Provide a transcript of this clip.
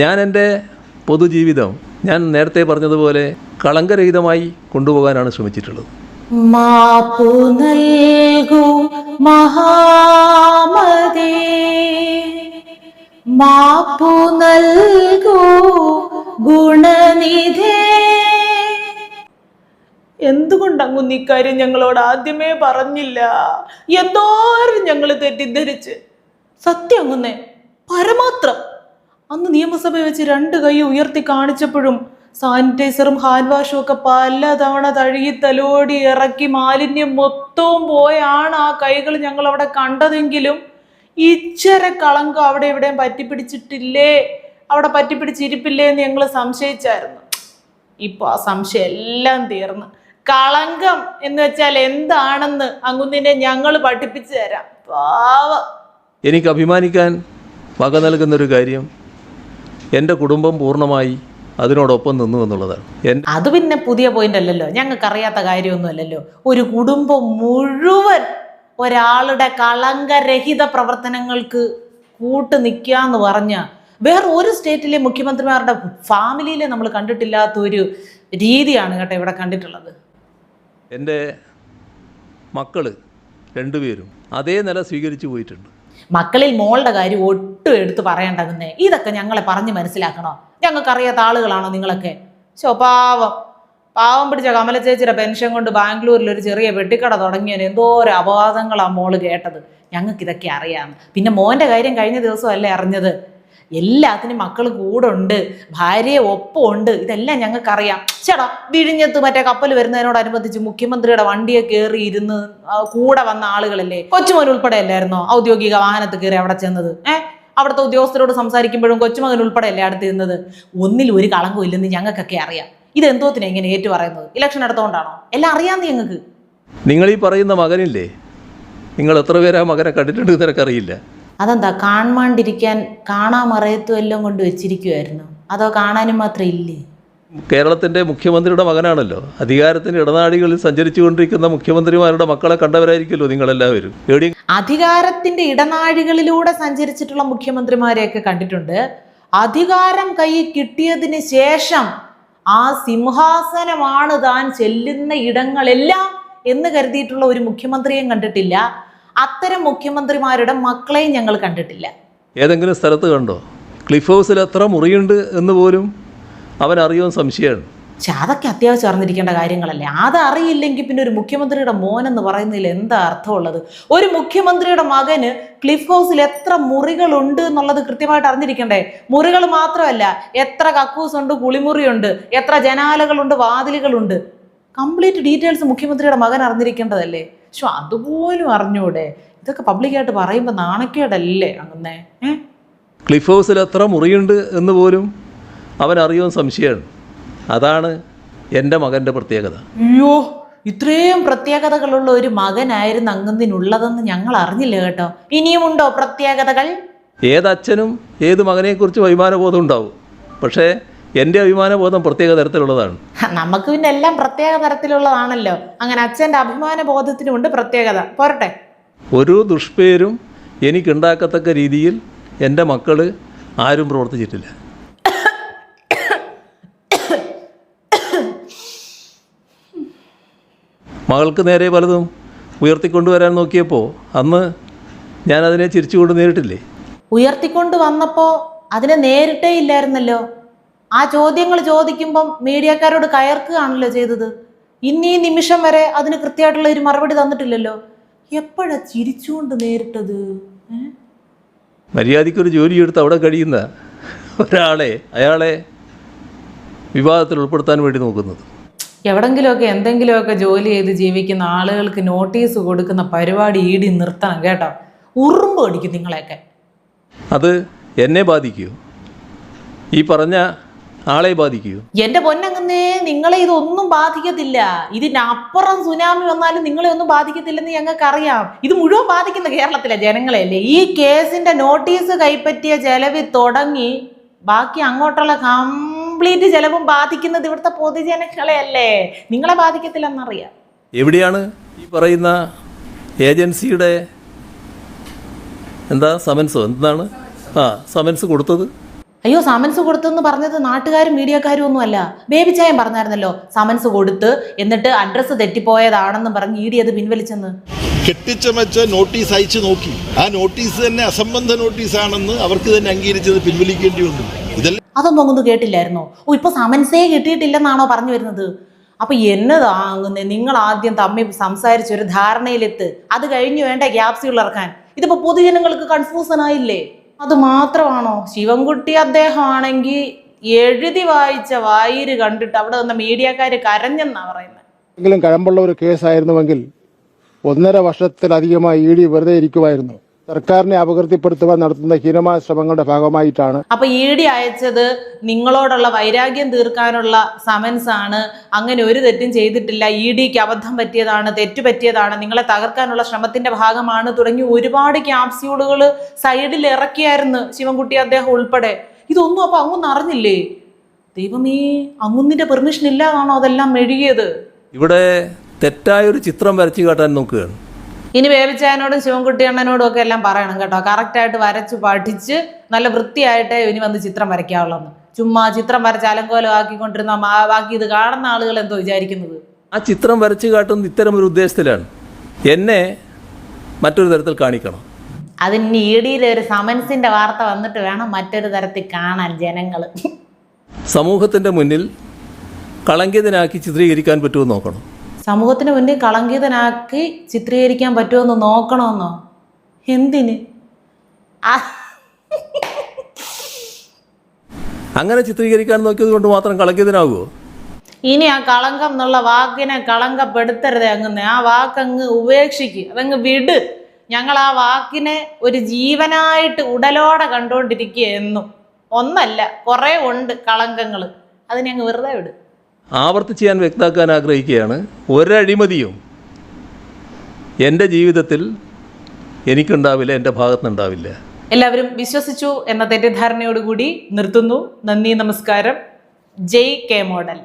ഞാൻ എന്റെ പൊതുജീവിതം ഞാൻ നേരത്തെ പറഞ്ഞതുപോലെ കളങ്കരഹിതമായി കൊണ്ടുപോകാനാണ് ശ്രമിച്ചിട്ടുള്ളത്. മാപ്പു നൽകൂ മഹാമതേ. മാപ്പു നൽകൂ ഗുണനിധേ. എന്തുകൊണ്ട് അങ്ങ് ഇക്കാര്യം ഞങ്ങളോട് ആദ്യമേ പറഞ്ഞില്ല? എന്തോരം ഞങ്ങൾ തെറ്റിദ്ധരിച്ച്? സത്യം അങ്ങുന്നേ പരമാത്രം. അന്ന് നിയമസഭ വെച്ച് രണ്ട് കൈ ഉയർത്തി കാണിച്ചപ്പോഴും സാനിറ്റൈസറും ഹാൻഡ് വാഷും ഒക്കെ പലതവണ തഴുകി തലോടി ഇറക്കി മാലിന്യം മൊത്തവും പോയാണ് ആ കൈകൾ ഞങ്ങൾ അവിടെ കണ്ടതെങ്കിലും ഇച്ചര കളങ്കം അവിടെ ഇവിടെയും പറ്റിപ്പിടിച്ചിട്ടില്ലേ? അവിടെ പറ്റിപ്പിടിച്ചിരിപ്പില്ലേ എന്ന് ഞങ്ങൾ സംശയിച്ചായിരുന്നു. ഇപ്പൊ ആ സംശയം എല്ലാം തീർന്ന്. കളങ്കം എന്ന് വെച്ചാൽ എന്താണെന്ന് അങ്ങുന്നിനെ ഞങ്ങൾ പഠിപ്പിച്ചു തരാം. എനിക്ക് അഭിമാനിക്കാൻ വക നൽകുന്നൊരു കാര്യം എന്റെ കുടുംബം പൂർണമായി അതിനോടൊപ്പം നിന്നു എന്നുള്ളതാണ്. അത് പിന്നെ പുതിയ പോയിന്റ് അല്ലല്ലോ. ഞങ്ങൾക്ക് അറിയാത്ത കാര്യമൊന്നും അല്ലല്ലോ ഒരു കുടുംബം മുഴുവൻ ഒരാളുടെ കളങ്കരഹിത പ്രവർത്തനങ്ങൾക്ക് കൂട്ട് എന്ന് പറഞ്ഞ വേറെ ഒരു സ്റ്റേറ്റിലെ മുഖ്യമന്ത്രിമാരുടെ ഫാമിലിയിലെ നമ്മൾ കണ്ടിട്ടില്ലാത്ത ഒരു രീതിയാണ് കേട്ടോ ഇവിടെ കണ്ടിട്ടുള്ളത്. എന്റെ മക്കൾ രണ്ടുപേരും അതേ നില സ്വീകരിച്ചു പോയിട്ടുണ്ട്. മക്കളിൽ മോളുടെ കാര്യം ഒട്ടും എടുത്ത് പറയേണ്ടതെന്നേ. ഇതൊക്കെ ഞങ്ങളെ പറഞ്ഞ് മനസ്സിലാക്കണോ? ഞങ്ങൾക്ക് അറിയാത്ത ആളുകളാണോ നിങ്ങളൊക്കെ? ശോ പാവം. പാവം പിടിച്ച കമല ചേച്ചിയുടെ പെൻഷൻ കൊണ്ട് ബാംഗ്ലൂരിൽ ഒരു ചെറിയ വെട്ടിക്കട തുടങ്ങിയതിന് എന്തോ ഒരു അപവാദങ്ങളാണ് മോൾ കേട്ടത്. ഞങ്ങൾക്കിതൊക്കെ അറിയാം. പിന്നെ മോന്റെ കാര്യം കഴിഞ്ഞ ദിവസമല്ലേ അറിഞ്ഞത്? എല്ലാത്തിനും മക്കൾ കൂടെ ഉണ്ട് ഭാര്യയെ ഒപ്പമുണ്ട് ഇതെല്ലാം ഞങ്ങൾക്ക് അറിയാം ചേട്ടാ വിഴിഞ്ഞത്ത് മറ്റേ കപ്പൽ വരുന്നതിനോടനുബന്ധിച്ച് മുഖ്യമന്ത്രിയുടെ വണ്ടിയെ കയറി ഇരുന്ന് കൂടെ വന്ന ആളുകളല്ലേ? കൊച്ചുമോൻ ഉൾപ്പെടെ അല്ലായിരുന്നോ? ഔദ്യോഗിക വാഹനത്തിൽ കയറി അവിടെ ചെന്നത്. ഏഹ് അവിടുത്തെ ഉദ്യോഗസ്ഥരോട് സംസാരിക്കുമ്പോഴും കൊച്ചുമകൻ ഉൾപ്പെടെ അല്ലേ അടുത്ത് ഇരുന്നത്? ഒന്നിൽ ഒരു കളങ്കവും ഇല്ലെന്ന് ഞങ്ങൾക്കൊക്കെ അറിയാം. ഇത് എന്തോത്തിനാ ഇങ്ങനെ ഏറ്റു പറയുന്നത്? ഇലക്ഷൻ എടുത്തോണ്ടാണോ? എല്ലാം അറിയാമെന്ന് ഞങ്ങൾക്ക്. നിങ്ങൾ ഈ പറയുന്ന മകനില്ലേ? നിങ്ങൾ എത്ര പേരാ മകനെ കണ്ടിട്ടുണ്ട് നിനക്കറിയില്ല? അതെന്താ കാണാണ്ടിരിക്കാൻ കാണാമറയത്തും എല്ലാം കൊണ്ട് വെച്ചിരിക്കുമായിരുന്നു അതോ കാണാനും മാത്രം ഇല്ലേ? കേരളത്തിന്റെ മുഖ്യമന്ത്രിയുടെ മകനാണല്ലോ. അധികാരത്തിന്റെ ഇടനാഴികളിൽ സഞ്ചരിച്ചു കൊണ്ടിരിക്കുന്ന മുഖ്യമന്ത്രിമാരുടെ മക്കളെ കണ്ടവരായിരിക്കുമല്ലോ നിങ്ങളെല്ലാവരും. എവിടെയും അധികാരത്തിന്റെ ഇടനാഴികളിലൂടെ സഞ്ചരിച്ചിട്ടുള്ള മുഖ്യമന്ത്രിമാരെയൊക്കെ കണ്ടിട്ടുണ്ട്. അധികാരം കൈ കിട്ടിയതിന് ശേഷം ആ സിംഹാസനമാണ് താൻ ചെല്ലുന്ന ഇടങ്ങളെല്ലാം എന്ന് കരുതിയിട്ടുള്ള ഒരു മുഖ്യമന്ത്രിയും കണ്ടിട്ടില്ല. അത്തരം മുഖ്യമന്ത്രിമാരുടെ മക്കളെയും ഞങ്ങൾ കണ്ടിട്ടില്ല. ഏതെങ്കിലും സ്ഥലത്ത് കണ്ടോ? ക്ലിഫ് ഹൗസിൽ എത്ര മുറിയുണ്ട് എന്ന് പോലും അവൻ അറിയുമെന്ന് സംശയമാണ്. പക്ഷെ അതൊക്കെ അത്യാവശ്യം അറിഞ്ഞിരിക്കേണ്ട കാര്യങ്ങളല്ലേ? അത് അറിയില്ലെങ്കിൽ പിന്നെ ഒരു മുഖ്യമന്ത്രിയുടെ മോൻ എന്ന് പറയുന്നതിൽ എന്താ അർത്ഥമുള്ളത്? ഒരു മുഖ്യമന്ത്രിയുടെ മകന് ക്ലിഫ് ഹൗസിൽ എത്ര മുറികളുണ്ട് എന്നുള്ളത് കൃത്യമായിട്ട് അറിഞ്ഞിരിക്കണ്ടേ? മുറികൾ മാത്രമല്ല എത്ര കക്കൂസ് ഉണ്ട് കുളിമുറിയുണ്ട് എത്ര ജനാലകളുണ്ട് വാതിലുകളുണ്ട്. കംപ്ലീറ്റ് ഡീറ്റെയിൽസ് മുഖ്യമന്ത്രിയുടെ മകൻ അറിഞ്ഞിരിക്കേണ്ടതല്ലേ? പക്ഷെ അതുപോലും അറിഞ്ഞൂടെ? ഇതൊക്കെ പബ്ലിക്കായിട്ട് പറയുമ്പോൾ നാണക്കേടല്ലേ അങ്ങനെ ക്ലിഫ് ഹൗസിൽ എത്ര മുറിയുണ്ട് എന്ന് പോലും അവൻ അറിയുമെന്ന് സംശയമാണ്. അതാണ് എന്റെ മകന്റെ പ്രത്യേകത. അയ്യോ ഇത്രയും പ്രത്യേകതകളുള്ള ഒരു മകനായിരുന്നു അങ്ങന്നിനുള്ളതെന്ന് ഞങ്ങൾ അറിഞ്ഞില്ല കേട്ടോ. ഇനിയുമുണ്ടോ പ്രത്യേകതകൾ? ഏതച്ഛനും ഏത് മകനെക്കുറിച്ച് അഭിമാനബോധം ഉണ്ടാവും. പക്ഷേ എന്റെ അഭിമാനബോധം പ്രത്യേക തരത്തിലുള്ളതാണ്. നമുക്ക് പിന്നെ എല്ലാം പ്രത്യേക തരത്തിലുള്ളതാണല്ലോ. അങ്ങനെ അച്ഛന്റെ അഭിമാന ബോധത്തിനുമുണ്ട് പ്രത്യേകത. പോരട്ടെ. ഒരു ദുഷ്പേരും എനിക്കുണ്ടാക്കത്തക്ക രീതിയിൽ എന്റെ മക്കൾ ആരും പ്രവർത്തിച്ചിട്ടില്ല. മകൾക്ക് നേരെ പലതും ഉയർത്തിക്കൊണ്ടുവരാൻ നോക്കിയപ്പോൾ അന്ന് ഞാൻ അതിനെ ചിരിച്ചുകൊണ്ട് നേരിട്ടില്ലേ? ഉയർത്തിക്കൊണ്ട് വന്നപ്പോ അതിനെ നേരിട്ടേ ഇല്ലായിരുന്നല്ലോ. ആ ചോദ്യങ്ങൾ ചോദിക്കുമ്പം മീഡിയക്കാരോട് കയർക്കുകയാണല്ലോ ചെയ്തത്. ഇന്നീ നിമിഷം വരെ അതിന് കൃത്യമായിട്ടുള്ള ഒരു മറുപടി തന്നിട്ടില്ലല്ലോ. എപ്പോഴാ ചിരിച്ചുകൊണ്ട് നേരിട്ടത്? ഏ? മര്യാദയ്ക്കൊരു ജോലിയെടുത്ത് അവിടെ കഴിയുന്ന ഒരാളെ അയാളെ വിവാദത്തിൽ ഉൾപ്പെടുത്താൻ വേണ്ടി നോക്കുന്നത്. എവിടെങ്കിലുമൊക്കെ എന്തെങ്കിലുമൊക്കെ ജോലി ചെയ്ത് ജീവിക്കുന്ന ആളുകൾക്ക് നോട്ടീസ് കൊടുക്കുന്ന പരിപാടി ഈടി നിർത്തണം കേട്ടോ. ഉറുമ്പ് അടിക്കും നിങ്ങളെയൊക്കെ. അത് എന്നെ ബാധിക്കൂ. ഈ പറഞ്ഞ ആളെ ബാധിക്കൂ എന്റെ പൊന്നങ്ങന്നേ നിങ്ങളെ ഇതൊന്നും ബാധിക്കത്തില്ല. ഇതിനപ്പുറം സുനാമി വന്നാലും നിങ്ങളെ ഒന്നും ബാധിക്കത്തില്ലെന്ന് ഞങ്ങൾക്ക് അറിയാം ഇത് മുഴുവൻ ബാധിക്കുന്ന കേരളത്തിലെ ജനങ്ങളെയല്ലേ ഈ കേസിന്റെ നോട്ടീസ് കൈപ്പറ്റിയ ചെലവ് തുടങ്ങി ബാക്കി അങ്ങോട്ടുള്ള കംപ്ലീറ്റ് ചെലവും ബാധിക്കുന്നത് ഇവിടുത്തെ പൊതുജനങ്ങളെ അല്ലേ? നിങ്ങളെ ബാധിക്കത്തില്ലെന്നറിയാം. എവിടെയാണ് ഈ പറയുന്ന ഏജൻസിയുടെ എന്താ സമൻസോ? എന്താണ്? ആ സമൻസ് കൊടുത്തത്? അയ്യോ സമൻസ് കൊടുത്തെന്ന് പറഞ്ഞത് നാട്ടുകാരും മീഡിയക്കാരും ഒന്നുമല്ല ബേബി ചായം പറഞ്ഞായിരുന്നല്ലോ സമൻസ് കൊടുത്ത് എന്നിട്ട് അഡ്രസ്സ് തെറ്റിപ്പോയതാണെന്നും പറഞ്ഞ് ഇ ഡി അത് പിൻവലിച്ചെന്ന്. കെട്ടിച്ചമച്ച നോട്ടീസ് അയച്ചു നോക്കി. ആ നോട്ടീസ് തന്നെ അസംബന്ധ നോട്ടീസ് ആണെന്ന് അവർക്ക് തന്നെ അംഗീകരിച്ചത് പിൻവലിക്കേണ്ടി വന്നു. ഇതെല്ലാം അതൊന്നും ഒന്നും കേട്ടില്ലായിരുന്നോ? ഓ ഇപ്പൊ സമൻസേ കിട്ടിയിട്ടില്ലെന്നാണോ പറഞ്ഞു വരുന്നത്? അപ്പൊ എന്നതാങ്ങുന്നേ നിങ്ങൾ ആദ്യം തമ്മിൽ സംസാരിച്ച് ഒരു ധാരണയിലെത്ത്. അത് കഴിഞ്ഞ് വേണ്ട ഗ്യാപ്സുകൾ ഇറക്കാൻ. ഇതിപ്പോ പൊതുജനങ്ങൾക്ക് കൺഫ്യൂസൺ ആയില്ലേ? അത് മാത്രമാണോ? ശിവൻകുട്ടി അദ്ദേഹമാണെങ്കിൽ എഴുതി വായിച്ച വായിര് കണ്ടിട്ട് അവിടെ വന്ന മീഡിയക്കാർ കരഞ്ഞെന്നാ പറയുന്നത് എങ്കിലും കഴമ്പുള്ള ഒരു കേസായിരുന്നുവെങ്കിൽ ഒന്നര വർഷത്തിലധികമായി ഇ ഡി വെറുതെ ഇരിക്കുമായിരുന്നു സർക്കാരിനെ അപകീർത്തിപ്പെടുത്തുവാൻ നടത്തുന്ന ഹീനമായ ശ്രമങ്ങളുടെ ഭാഗമായിട്ടാണ്. അപ്പൊ ഇ ഡി അയച്ചത് നിങ്ങളോടുള്ള വൈരാഗ്യം തീർക്കാനുള്ള സമൻസ് ആണ്. അങ്ങനെ ഒരു തെറ്റും ചെയ്തിട്ടില്ല. ഇ ഡിക്ക് അബദ്ധം പറ്റിയതാണ് തെറ്റു പറ്റിയതാണ് നിങ്ങളെ തകർക്കാനുള്ള ശ്രമത്തിന്റെ ഭാഗമാണ് തുടങ്ങി ഒരുപാട് ക്യാപ്സ്യൂളുകൾ സൈഡിൽ ഇറക്കിയായിരുന്നു ശിവൻകുട്ടി അദ്ദേഹം ഉൾപ്പെടെ. ഇതൊന്നും അപ്പൊ അങ്ങൊന്നും അറിഞ്ഞില്ലേ ദൈവമേ അങ്ങുന്നിന്റെ പെർമിഷൻ ഇല്ലാതാണോ അതെല്ലാം മെഴുകിയത്? ഇവിടെ തെറ്റായൊരു ചിത്രം വരച്ചു കാട്ടാൻ നോക്കുകയാണ്. ഇനി വേവിച്ചായനോടും ശിവൻകുട്ടി അണ്ണനോടും ഒക്കെ എല്ലാം പറയണം കേട്ടോ. കറക്റ്റായിട്ട് വരച്ച് പഠിച്ച് നല്ല വൃത്തിയായിട്ടേ ഇനി വന്ന് ചിത്രം വരയ്ക്കാവുള്ളൂ ചുമ്മാ ചിത്രം വരച്ച് അലങ്കോലം ആക്കിക്കൊണ്ടിരുന്ന ബാക്കി ഇത് കാണുന്ന ആളുകൾ എന്തോ വിചാരിക്കുന്നത്? ആ ചിത്രം വരച്ച് കാട്ടുന്നത് ഇത്തരം ഒരു ഉദ്ദേശത്തിലാണ്. എന്നെ മറ്റൊരു തരത്തിൽ കാണിക്കണം. അതിന് ഇ ഡിയിലെ ഒരു സമൻസിന്റെ വാർത്ത വന്നിട്ട് വേണം മറ്റൊരു തരത്തിൽ കാണാൻ ജനങ്ങൾ സമൂഹത്തിന്റെ മുന്നിൽ കളങ്കിതനാക്കി ചിത്രീകരിക്കാൻ പറ്റുമെന്ന് നോക്കണം. സമൂഹത്തിന് മുന്നിൽ കളങ്കിതനാക്കി ചിത്രീകരിക്കാൻ പറ്റുമെന്ന് നോക്കണമെന്നോ എന്തിന്? അങ്ങനെ ചിത്രീകരിക്കാൻ നോക്കിയത് കൊണ്ട് മാത്രം കളങ്കിതനാകുമോ ഇനി ആ കളങ്കം എന്നുള്ള വാക്കിനെ കളങ്കപ്പെടുത്തരുത് അങ്ങ്. ആ വാക്കങ്ങ് ഉപേക്ഷിക്കുക അതങ്ങ് വിട്. ഞങ്ങൾ ആ വാക്കിനെ ഒരു ജീവനായിട്ട് ഉടലോടെ കണ്ടുകൊണ്ടിരിക്കുക എന്നും ഒന്നല്ല കുറേ ഉണ്ട് കളങ്കങ്ങൾ അതിനെ അങ്ങ് വെറുതെ വിട്. ആവർത്തിച്ച് ഞാൻ വ്യക്താക്കാൻ ആഗ്രഹിക്കുകയാണ്. ഒരഴിമതിയും എന്റെ ജീവിതത്തിൽ എനിക്കുണ്ടാവില്ല എന്റെ ഭാഗത്തുനിന്നുണ്ടാവില്ല. എല്ലാവരും വിശ്വസിച്ചു എന്ന തെറ്റിദ്ധാരണയോടുകൂടി നിർത്തുന്നു. നന്ദി നമസ്കാരം. ജയ് കെ മോഡൽ.